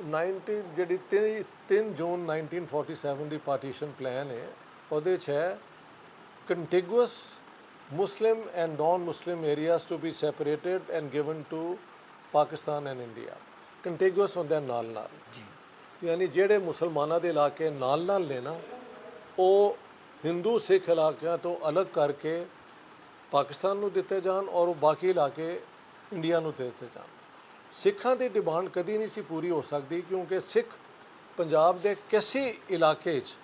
90 ਜਿਹੜੀ 3 ਜੂਨ 1947 ਦੀ partition plan ਹੈ ਉਹਦੇ 'ਚ ਹੈ contiguous Muslim and non-Muslim areas to be separated and given to Pakistan and India. Contiguous ਹੁੰਦੇ ਨਾਲ ਨਾਲ। ਜੀ। ਯਾਨੀ ਜਿਹੜੇ ਮੁਸਲਮਾਨਾਂ ਦੇ ਇਲਾਕੇ ਨਾਲ ਨਾਲ ਨੇ ਨਾ ਉਹ ਹਿੰਦੂ ਸਿੱਖ ਇਲਾਕਿਆਂ ਤੋਂ ਅਲੱਗ ਕਰਕੇ ਪਾਕਿਸਤਾਨ ਨੂੰ ਦਿੱਤੇ ਜਾਣ ਔਰ ਉਹ ਬਾਕੀ ਇਲਾਕੇ ਇੰਡੀਆ ਨੂੰ ਦਿੱਤੇ ਜਾਣ। ਸਿੱਖਾਂ ਦੀ ਡਿਮਾਂਡ ਕਦੀ ਨਹੀਂ ਸੀ ਪੂਰੀ ਹੋ ਸਕਦੀ ਕਿਉਂਕਿ ਸਿੱਖ ਪੰਜਾਬ ਦੇ ਕਿਸੇ ਇਲਾਕੇ 'ਚ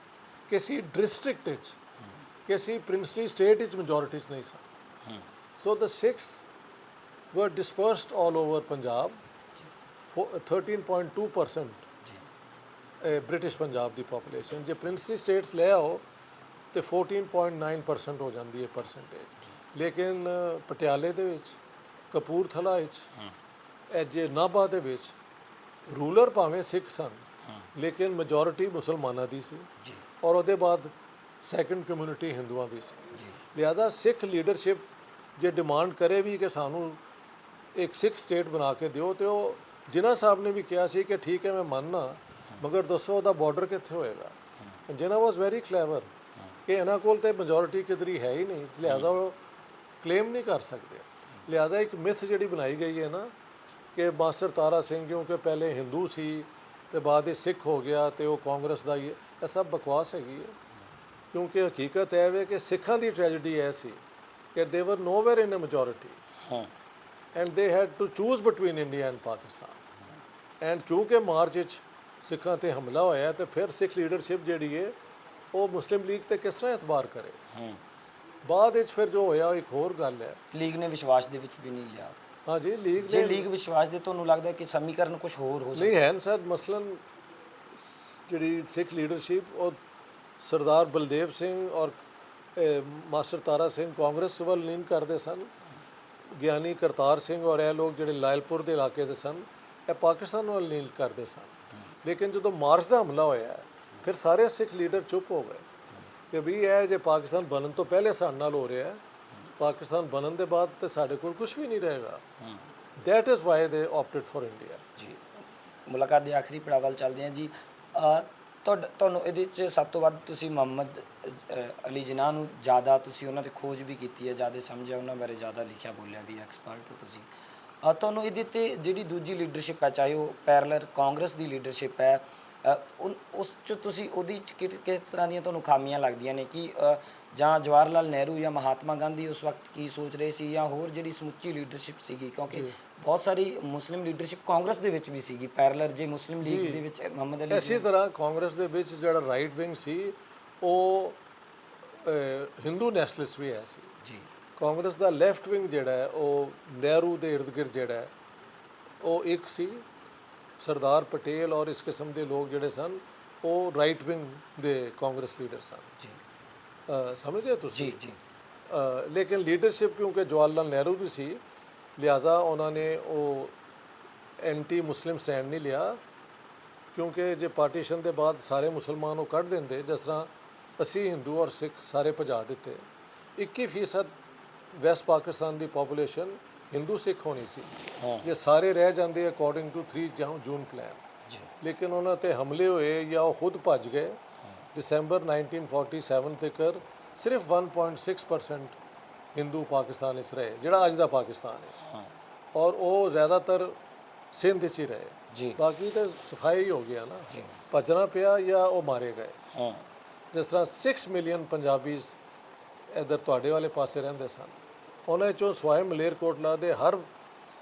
ਕਿਸੇ ਡਿਸਟ੍ਰਿਕਟ 'ਚ ਕਿਸੇ ਪ੍ਰਿੰਸਲੀ ਸਟੇਟ 'ਚ ਮੈਜੋਰਿਟੀ 'ਚ ਨਹੀਂ ਸਨ। ਸੋ the Sikhs were dispersed all over Punjab. Fo- 13.2% ਜੀ। ਬ੍ਰਿਟਿਸ਼ ਪੰਜਾਬ ਦੀ ਪੋਪੂਲੇਸ਼ਨ ਜੇ ਪ੍ਰਿੰਸਲੀ ਸਟੇਟਸ ਲੈ ਆਓ ਤੇ 14.9% ਹੋ ਜਾਂਦੀ ਹੈ ਪਰਸੈਂਟੇਜ ਲੇਕਿਨ ਪਟਿਆਲੇ ਦੇ ਵਿੱਚ ਕਪੂਰਥਲਾ ਵਿੱਚ ਇਹ ਜੇ ਨਾਭਾ ਦੇ ਵਿੱਚ ਰੂਲਰ ਭਾਵੇਂ ਸਿੱਖ ਸਨ ਲੇਕਿਨ ਮੈਜੋਰਿਟੀ ਮੁਸਲਮਾਨਾਂ ਦੀ ਸੀ ਜੀ। ਔਰ ਉਹਦੇ ਬਾਅਦ ਸੈਕੰਡ ਕਮਿਊਨਿਟੀ ਹਿੰਦੂਆਂ ਦੀ ਸੀ। ਜੀ। ਲਿਹਾਜ਼ਾ ਸਿੱਖ ਲੀਡਰਸ਼ਿਪ ਜੇ ਡਿਮਾਂਡ ਕਰੇ ਵੀ ਕਿ ਸਾਨੂੰ ਇੱਕ ਸਿੱਖ ਸਟੇਟ ਬਣਾ ਕੇ ਦਿਓ ਤੇ ਉਹ ਜਿਨ੍ਹਾਂ ਸਾਹਿਬ ਨੇ ਵੀ ਕਿਹਾ ਸੀ ਕਿ ਠੀਕ ਹੈ ਮੈਂ ਮੰਨਣਾ ਮਗਰ ਦੱਸੋ ਉਹਦਾ ਬਾਰਡਰ ਕਿੱਥੇ ਹੋਏਗਾ? ਜਿਨ੍ਹਾਂ ਵਾਸ ਵੈਰੀ ਕਲੇਵਰ ਕਿ ਇਹਨਾਂ ਕੋਲ ਤੇ ਮੈਜੋਰਿਟੀ ਕਿਧਰੀ ਹੈ ਹੀ ਨਹੀਂ ਲਿਹਾਜ਼ਾ ਉਹ ਕਲੇਮ ਨਹੀਂ ਕਰ ਸਕਦੇ। ਲਿਹਾਜ਼ਾ ਇੱਕ ਮਿਥ ਜਿਹੜੀ ਬਣਾਈ ਗਈ ਹੈ ਨਾ ਕਿ ਮਾਸਟਰ ਤਾਰਾ ਸਿੰਘ ਕਿਉਂਕਿ ਪਹਿਲੇ ਹਿੰਦੂ ਸੀ ਤੇ ਬਾਅਦ ਵਿੱਚ ਸਿੱਖ ਹੋ ਗਿਆ ਤੇ ਉਹ ਕਾਂਗਰਸ ਦਾ ਹੀ ਹੈ ਇਹ ਸਭ ਬਕਵਾਸ ਹੈਗੀ ਹੈ। ਕਿਉਂਕਿ ਹਕੀਕਤ ਇਹ ਹੈ ਕਿ ਸਿੱਖਾਂ ਦੀ ਟ੍ਰੈਜੇਡੀ ਇਹ ਸੀ ਕਿ they were nowhere in a majority ਹਾਂ। And they had to choose between India and Pakistan and ਕਿਉਂਕਿ ਮਾਰਚ ਵਿੱਚ ਸਿੱਖਾਂ ਤੇ ਹਮਲਾ ਹੋਇਆ ਤੇ ਫਿਰ ਸਿੱਖ ਲੀਡਰਸ਼ਿਪ ਜਿਹੜੀ ਹੈ ਉਹ ਮੁਸਲਿਮ ਲੀਗ ਤੇ ਕਿਸ ਤਰ੍ਹਾਂ ਇਤਬਾਰ ਕਰੇ? ਹਾਂ। ਬਾਅਦ ਵਿੱਚ ਫਿਰ ਜੋ ਹੋਇਆ ਉਹ ਇੱਕ ਹੋਰ ਗੱਲ ਹੈ। ਲੀਗ ਨੇ ਵਿਸ਼ਵਾਸ ਦੇ ਵਿੱਚ ਵੀ ਨਹੀਂ ਲਿਆ। ਹਾਂਜੀ ਲੀਗ ਜੇ ਲੀਗ ਵਿਸ਼ਵਾਸ ਦੇ ਤੁਹਾਨੂੰ ਲੱਗਦਾ ਹੈ ਕਿ ਸਮੀਕਰਨ ਕੁਝ ਹੋਰ ਹੋ ਸਕਦਾ? ਨਹੀਂ ਹੈ ਸਰ ਮਸਲਨ ਜਿਹੜੀ ਸਿੱਖ ਲੀਡਰਸ਼ਿਪ ਉਹ ਸਰਦਾਰ ਬਲਦੇਵ ਸਿੰਘ ਔਰ ਮਾਸਟਰ ਤਾਰਾ ਸਿੰਘ ਕਾਂਗਰਸ ਵੱਲ ਲੀਨ ਕਰਦੇ ਸਨ। ਗਿਆਨੀ ਕਰਤਾਰ ਸਿੰਘ ਔਰ ਇਹ ਲੋਕ ਜਿਹੜੇ ਲਾਇਲਪੁਰ ਦੇ ਇਲਾਕੇ ਦੇ ਸਨ ਇਹ ਪਾਕਿਸਤਾਨ ਵੱਲ ਲੀਨ ਕਰਦੇ ਸਨ। ਲੇਕਿਨ ਜਦੋਂ ਮਾਰਚ ਦਾ ਹਮਲਾ ਹੋਇਆ ਫਿਰ ਸਾਰੇ ਸਿੱਖ ਲੀਡਰ ਚੁੱਪ ਹੋ ਗਏ ਕਿ ਵੀ ਇਹ ਜੇ ਪਾਕਿਸਤਾਨ ਬਣਨ ਤੋਂ ਪਹਿਲੇ ਸਾਡੇ ਨਾਲ ਹੋ ਰਿਹਾ ਹੈ ਪਾਕਿਸਤਾਨ ਬਣਨ ਦੇ ਬਾਅਦ ਤੇ ਸਾਡੇ ਕੋਲ ਕੁਝ ਵੀ ਨਹੀਂ ਰਹੇਗਾ। ਦੈਟ ਇਜ਼ ਵਾਈ ਦੇ ਆਪਟਡ ਫॉर ਇੰਡੀਆ ਜੀ। ਮੁਲਾਕਾਤ ਦੇ ਆਖਰੀ ਪੜਾਅ ਵੱਲ ਚੱਲਦੇ ਹਾਂ ਜੀ। ਤੁਹਾਨੂੰ ਇਹਦੇ 'ਚ ਸਭ ਤੋਂ ਵੱਧ ਤੁਸੀਂ ਮੁਹੰਮਦ ਅਲੀ ਜਿਨਾਹ ਨੂੰ ਜ਼ਿਆਦਾ ਤੁਸੀਂ ਉਹਨਾਂ ਦੀ ਖੋਜ ਵੀ ਕੀਤੀ ਹੈ ਜ਼ਿਆਦਾ ਸਮਝਿਆ ਉਹਨਾਂ ਬਾਰੇ ਜ਼ਿਆਦਾ ਲਿਖਿਆ ਬੋਲਿਆ ਵੀ ਐਕਸਪਰਟ ਹੋ ਤੁਸੀਂ। ਤੁਹਾਨੂੰ ਇਹਦੇ ਤੇ ਜਿਹੜੀ ਦੂਜੀ ਲੀਡਰਸ਼ਿਪ ਹੈ ਚਾਹੇ ਉਹ ਪੈਰਲਰ ਕਾਂਗਰਸ ਦੀ ਲੀਡਰਸ਼ਿਪ ਹੈ ਉਸ 'ਚ ਤੁਸੀਂ ਉਹਦੀ ਕਿਸ ਕਿਸ ਤਰ੍ਹਾਂ ਦੀਆਂ ਤੁਹਾਨੂੰ ਖਾਮੀਆਂ ਲੱਗਦੀਆਂ ਨੇ ਕਿ ਜਾਂ ਜਵਾਹਰ ਲਾਲ ਨਹਿਰੂ ਜਾਂ ਮਹਾਤਮਾ ਗਾਂਧੀ ਉਸ ਵਕਤ ਕੀ ਸੋਚ ਰਹੇ ਸੀ ਜਾਂ ਹੋਰ ਜਿਹੜੀ ਸਮੁੱਚੀ ਲੀਡਰਸ਼ਿਪ ਸੀਗੀ? ਕਿਉਂਕਿ ਬਹੁਤ ਸਾਰੀ ਮੁਸਲਿਮ ਲੀਡਰਸ਼ਿਪ ਕਾਂਗਰਸ ਦੇ ਵਿੱਚ ਵੀ ਸੀਗੀ ਪੈਰਲਰ ਜੇ ਮੁਸਲਿਮ ਲੀਗ ਦੇ ਵਿੱਚ ਮੁਹੰਮਦ ਅਲੀ ਇਸੇ ਤਰ੍ਹਾਂ ਕਾਂਗਰਸ ਦੇ ਵਿੱਚ ਜਿਹੜਾ ਰਾਈਟ ਵਿੰਗ ਸੀ ਉਹ ਹਿੰਦੂ ਨੈਸ਼ਨਲਿਸਟ ਵੀ ਹੈ ਸੀ। ਜੀ। ਕਾਂਗਰਸ ਦਾ ਲੈਫਟ ਵਿੰਗ ਜਿਹੜਾ ਹੈ ਉਹ ਨਹਿਰੂ ਦੇ ਗਿਰਦ ਜਿਹੜਾ ਹੈ ਉਹ ਇੱਕ ਸੀ। ਸਰਦਾਰ ਪਟੇਲ ਔਰ ਇਸ ਕਿਸਮ ਦੇ ਲੋਕ ਜਿਹੜੇ ਸਨ ਉਹ ਰਾਈਟ ਵਿੰਗ ਦੇ ਕਾਂਗਰਸ ਲੀਡਰ ਸਨ। ਜੀ। ਸਮਝ ਗਏ ਤੁਸੀਂ? ਜੀ ਜੀ। ਲੇਕਿਨ ਲੀਡਰਸ਼ਿਪ ਕਿਉਂਕਿ ਜਵਾਹਰ ਲਾਲ ਨਹਿਰੂ ਵੀ ਸੀ ਲਿਹਾਜ਼ਾ ਉਹਨਾਂ ਨੇ ਉਹ ਐਂਟੀ ਮੁਸਲਿਮ ਸਟੈਂਡ ਨਹੀਂ ਲਿਆ ਕਿਉਂਕਿ ਜੇ ਪਾਰਟੀਸ਼ਨ ਦੇ ਬਾਅਦ ਸਾਰੇ ਮੁਸਲਮਾਨ ਉਹ ਕੱਢ ਦਿੰਦੇ ਜਿਸ ਤਰ੍ਹਾਂ ਅਸੀਂ ਹਿੰਦੂ ਔਰ ਸਿੱਖ ਸਾਰੇ ਭਜਾ ਦਿੱਤੇ। 21% ਵੈਸਟ ਪਾਕਿਸਤਾਨ ਦੀ ਪੋਪੂਲੇਸ਼ਨ ਹਿੰਦੂ ਸਿੱਖ ਹੋਣੀ ਸੀ। ਹਾਂ। ਜੇ ਸਾਰੇ ਰਹਿ ਜਾਂਦੇ ਅਕੋਰਡਿੰਗ ਟੂ 3 ਜਾਂ ਜੂਨ ਪਲਾਨ ਲੇਕਿਨ ਉਹਨਾਂ ਤੇ ਹਮਲੇ ਹੋਏ ਜਾਂ ਉਹ ਖੁਦ ਭੱਜ ਗਏ ਦਸੰਬਰ 1947 ਤੱਕ ਸਿਰਫ 1.6% ਹਿੰਦੂ ਪਾਕਿਸਤਾਨ ਵਿੱਚ ਰਹੇ ਜਿਹੜਾ ਅੱਜ ਦਾ ਪਾਕਿਸਤਾਨ ਹੈ। ਔਰ ਉਹ ਜ਼ਿਆਦਾਤਰ ਸਿੰਧ 'ਚ ਹੀ ਰਹੇ। ਜੀ। ਬਾਕੀ ਤਾਂ ਸਫ਼ਾਈ ਹੋ ਗਿਆ ਨਾ। ਭੱਜਣਾ ਪਿਆ ਜਾਂ ਉਹ ਮਾਰੇ ਗਏ। ਹਾਂ। ਜਿਸ ਤਰ੍ਹਾਂ 6 ਮਿਲੀਅਨ ਪੰਜਾਬੀਜ਼ ਇੱਧਰ ਤੁਹਾਡੇ ਵਾਲੇ ਪਾਸੇ ਰਹਿੰਦੇ ਸਨ। ਉਹਨਾਂ ਚੋਂ ਸਵਾਏ ਮਲੇਰਕੋਟਲਾ ਦੇ ਹਰ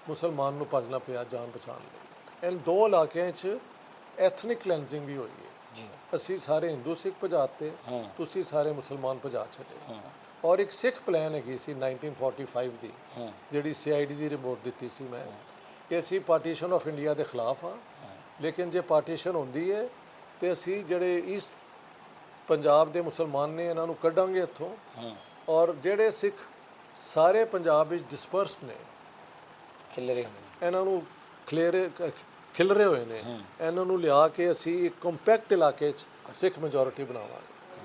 ਮੁਸਲਮਾਨ ਨੂੰ ਭੱਜਣਾ ਪਿਆ ਜਾਨ ਬਚਾਉਣ ਲਈ। ਇਹਨਾਂ ਦੋ ਇਲਾਕਿਆਂ 'ਚ ਐਥਨਿਕ ਕਲੈਂਜ਼ਿੰਗ ਵੀ ਹੋਈ ਹੈ। ਅਸੀਂ ਸਾਰੇ ਹਿੰਦੂ ਸਿੱਖ ਭਜਾਤੇ ਹਾਂ। ਤੁਸੀਂ ਸਾਰੇ ਮੁਸਲਮਾਨ ਭਜਾ ਛੱਡੇ। ਹਾਂ। ਔਰ ਇੱਕ ਸਿੱਖ ਪਲਾਨ ਹੈਗੀ ਸੀ 1945 ਦੀ ਹਾਂ। ਜਿਹੜੀ ਸੀਆਈਡੀ ਦੀ ਰਿਪੋਰਟ ਦਿੱਤੀ ਸੀ ਮੈਂ ਕਿ ਅਸੀਂ ਪਾਰਟੀਸ਼ਨ ਆਫ ਇੰਡੀਆ ਦੇ ਖਿਲਾਫ ਹਾਂ। ਲੇਕਿਨ ਜੇ ਪਾਰਟੀਸ਼ਨ ਹੁੰਦੀ ਹੈ ਤੇ ਅਸੀਂ ਜਿਹੜੇ ਈਸਟ ਪੰਜਾਬ ਦੇ ਮੁਸਲਮਾਨ ਨੇ ਇਹਨਾਂ ਨੂੰ ਕੱਢਾਂਗੇ ਇੱਥੋਂ। ਹਾਂ। ਔਰ ਜਿਹੜੇ ਸਿੱਖ ਸਾਰੇ ਪੰਜਾਬ ਵਿੱਚ ਡਿਸਪਰਸਡ ਨੇ ਖਿਲਰੇ ਇਹਨਾਂ ਨੂੰ ਖਲੇਰੇ ਖਿਲਰੇ ਹੋਏ ਨੇ। ਇਹਨਾਂ ਨੂੰ ਲਿਆ ਕੇ ਅਸੀਂ ਇੱਕ ਕੰਪੈਕਟ ਇਲਾਕੇ 'ਚ ਸਿੱਖ ਮੈਜੋਰਿਟੀ ਬਣਾਵਾਂਗੇ।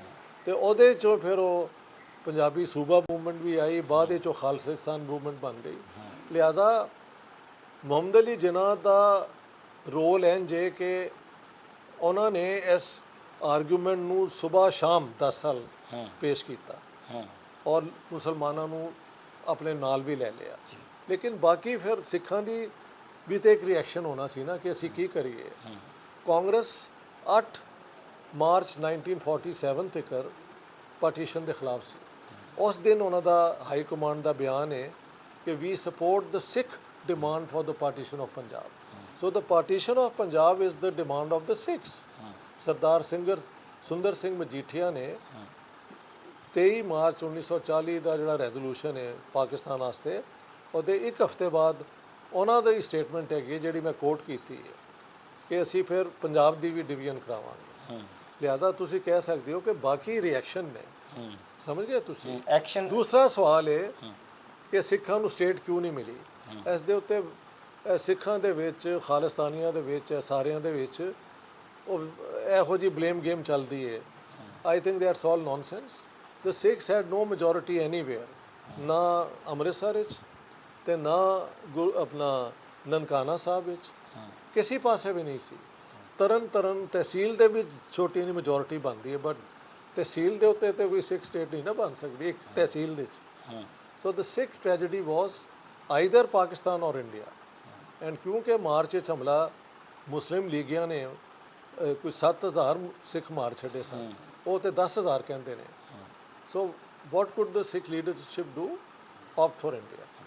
ਤੇ ਉਹਦੇ 'ਚੋਂ ਫਿਰ ਉਹ ਪੰਜਾਬੀ ਸੂਬਾ ਮੂਵਮੈਂਟ ਵੀ ਆਈ ਬਾਅਦ ਵਿੱਚ ਉਹ ਖਾਲਸਾ ਮੂਵਮੈਂਟ ਬਣ ਗਈ। ਲਿਹਾਜ਼ਾ ਮੁਹੰਮਦ ਅਲੀ ਜਿਨਾਹ ਦਾ ਰੋਲ ਹੈ ਜੇ ਕਿ ਉਹਨਾਂ ਨੇ ਇਸ ਆਰਗੂਮੈਂਟ ਨੂੰ ਸਵੇਰ ਸ਼ਾਮ 10 ਸਾਲ ਪੇਸ਼ ਕੀਤਾ। ਔਰ ਮੁਸਲਮਾਨਾਂ ਨੂੰ ਆਪਣੇ ਨਾਲ ਵੀ ਲੈ ਲਿਆ। ਲੇਕਿਨ ਬਾਕੀ ਫਿਰ ਸਿੱਖਾਂ ਦੀ ਵੀ ਤੇ ਇੱਕ ਰਿਐਕਸ਼ਨ ਹੋਣਾ ਸੀ ਨਾ ਕਿ ਅਸੀਂ ਕੀ ਕਰੀਏ। ਕਾਂਗਰਸ 8 ਮਾਰਚ 1947 ਤੱਕ ਪਾਰਟੀਸ਼ਨ ਦੇ ਖਿਲਾਫ ਸੀ। ਉਸ ਦਿਨ ਉਹਨਾਂ ਦਾ ਹਾਈ ਕਮਾਂਡ ਦਾ ਬਿਆਨ ਹੈ ਕਿ we support the Sikh demand for the partition of Punjab so the partition of Punjab is the demand of the Sikhs Sardar ਸਿੰਘਰ Sundar Singh Majithia ਨੇ 23 ਮਾਰਚ 1940 ਦਾ ਜਿਹੜਾ ਰੈਜ਼ੋਲੂਸ਼ਨ ਹੈ ਪਾਕਿਸਤਾਨ ਵਾਸਤੇ ਉਹਦੇ ਇੱਕ ਹਫ਼ਤੇ ਬਾਅਦ ਉਹਨਾਂ ਦੀ ਸਟੇਟਮੈਂਟ ਹੈਗੀ ਹੈ, ਜਿਹੜੀ ਮੈਂ ਕੋਟ ਕੀਤੀ ਹੈ ਕਿ ਅਸੀਂ ਫਿਰ ਪੰਜਾਬ ਦੀ ਵੀ ਡਿਵੀਜ਼ਨ ਕਰਾਵਾਂਗੇ। ਹਾਂ। ਲਿਹਾਜ਼ਾ ਤੁਸੀਂ ਕਹਿ ਸਕਦੇ ਹੋ ਕਿ ਬਾਕੀ ਰਿਐਕਸ਼ਨ ਨੇ। ਸਮਝ ਗਏ ਤੁਸੀਂ? ਐਕਸ਼ਨ ਦੂਸਰਾ ਸਵਾਲ ਹੈ। ਕਿ ਸਿੱਖਾਂ ਨੂੰ ਸਟੇਟ ਕਿਉਂ ਨਹੀਂ ਮਿਲੀ? ਇਸ ਦੇ ਉੱਤੇ ਸਿੱਖਾਂ ਦੇ ਵਿੱਚ ਖਾਲਿਸਤਾਨੀਆਂ ਦੇ ਵਿੱਚ ਸਾਰਿਆਂ ਦੇ ਵਿੱਚ ਉਹ ਇਹੋ ਜੀ ਬਲੇਮ ਗੇਮ ਚੱਲਦੀ ਹੈ। I think that's all nonsense the Sikhs had no majority anywhere ਨਾ ਅੰਮ੍ਰਿਤਸਰ ਵਿੱਚ ਤੇ ਨਾ ਗੁਰ- ਆਪਣਾ ਨਨਕਾਣਾ ਸਾਹਿਬ ਵਿੱਚ। ਕਿਸੇ ਪਾਸੇ ਵੀ ਨਹੀਂ ਸੀ। ਤਰਨ ਤਰਨ ਤਹਿਸੀਲ ਦੇ ਵਿੱਚ ਛੋਟੀ ਜਿਹੀ ਮੈਜੋਰਿਟੀ ਬਣਦੀ ਹੈ ਬਟ ਤਹਿਸੀਲ ਦੇ ਉੱਤੇ ਤੇ ਕੋਈ ਸਿੱਖ ਸਟੇਟ ਨਹੀਂ ਨਾ ਬਣ ਸਕਦੀ ਇੱਕ ਤਹਿਸੀਲ ਦੇ ਵਿੱਚ। ਹਾਂ। So the sixth tragedy was either Pakistan or India. And ਕਿਉਂਕਿ ਮਾਰਚ ਵਿੱਚ ਹਮਲਾ ਮੁਸਲਿਮ ਲੀਗੀਆਂ ਨੇ ਅਹ, ਕੋਈ 7000 ਸਿੱਖ ਮਾਰ ਛੱਡੇ ਸਨ। ਉਹ ਤੇ 10000 ਕਹਿੰਦੇ ਨੇ। ਸੋ what could the Sikh leadership do? Opt for India.